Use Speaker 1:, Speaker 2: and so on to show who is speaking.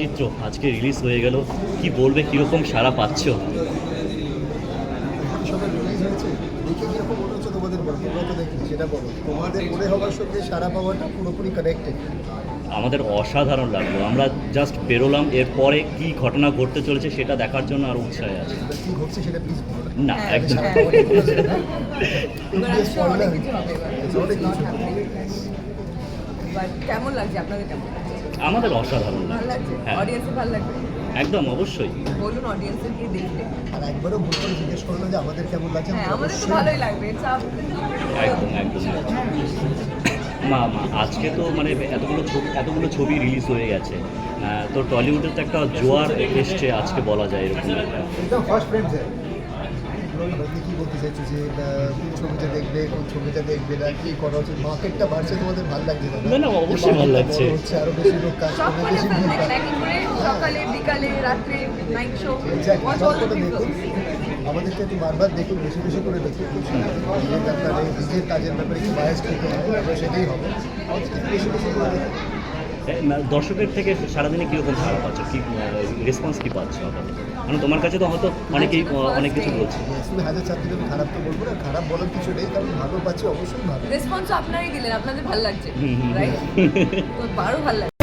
Speaker 1: মানচিত্র আজকে রিলিজ হয়ে গেল। কি বলবে কীরকম সারা পাচ্ছ?
Speaker 2: সবাই রিলিজ হয়েছে। দেখে কীরকম হচ্ছে তোমাদের বলো তোমরা তো দেখি সেটা বলো। তোমাদের হওয়ার সঙ্গে সারা পাওয়াটা পুরোপুরি কানেক্টেড
Speaker 1: আমাদের অসাধারণ লাগল। আমরা জাস্ট বেরোলাম এরপরে কি ঘটনা ঘটতে চলেছে সেটা দেখার জন্য আরও উৎসাহে আছে।
Speaker 2: কি ঘটছে সেটা প্লিজ বলো। না
Speaker 1: না
Speaker 3: হ্যাঁ,
Speaker 1: একদম
Speaker 3: কেমন লাগছে? আপনাদের কেমন লাগছে?
Speaker 1: আমাদের অসাধারণ
Speaker 3: ভালো লাগছে।
Speaker 1: হ্যাঁ।
Speaker 3: অডিয়েন্সে ভালো লাগবে
Speaker 1: একদম অবশ্যই।
Speaker 3: বলুন অডিয়েন্সে কি দেখবে
Speaker 2: আর একবারও ভুল জিজ্ঞেস করল যে আমাদের কেমন লাগছে
Speaker 3: হ্যাঁ আমাদের তো ভালোই লাগবে।
Speaker 1: একদম একদম। মা মা আজকে তো মানে এতগুলো ছবি এতগুলো ছবি রিলিজ হয়ে গেছে। তো টলিউডের তো একটা জোয়ার এসছে আজকে বলা যায় এরকম একটা।
Speaker 2: আপনি কি বলতে চাইছো যে আহ, কোন ছবিটা দেখবে কোন ছবিটা দেখবে না কি করা উচিত? মার্কেটটা বাড়ছে তোমাদের ভালো লাগছে
Speaker 1: না, না, অবশ্যই ভালো লাগছে।
Speaker 2: হচ্ছে আরও বেশি লোক কাজ করবে বেশি ভিড়
Speaker 3: সকালে বিকালে রাত্রে নাইট শো
Speaker 2: আমাদেরকে একটু বারবার দেখুন বেশি বেশি করে দেখুন। খুব সুন্দর নিজের ব্যাপারে নিজের কাজের ব্যাপারে কি বায়াস করতে আমরা সেটাই হবে। বেশি বেশি করে দেখুন।
Speaker 1: দর্শকের থেকে সারাদিনে কীরকম সারা পাচ্ছ? কি রেসপন্স কি পাচ্ছ আপাতত? মানে তোমার কাছে তো হয়তো অনেকেই অনেক কিছু বলছে।
Speaker 2: শুধু হাজার ছাত্রীদের আমি খারাপ তো বলব না খারাপ বলার কিছু নেই কারণ ভালো পাচ্ছি অবশ্যই ভালো।
Speaker 3: রেসপন্স আপনারই দিলেন আপনাদের ভালো লাগছে
Speaker 1: হুম, হুম, হুম।
Speaker 3: রাইট তো আরও ভালো লাগছে।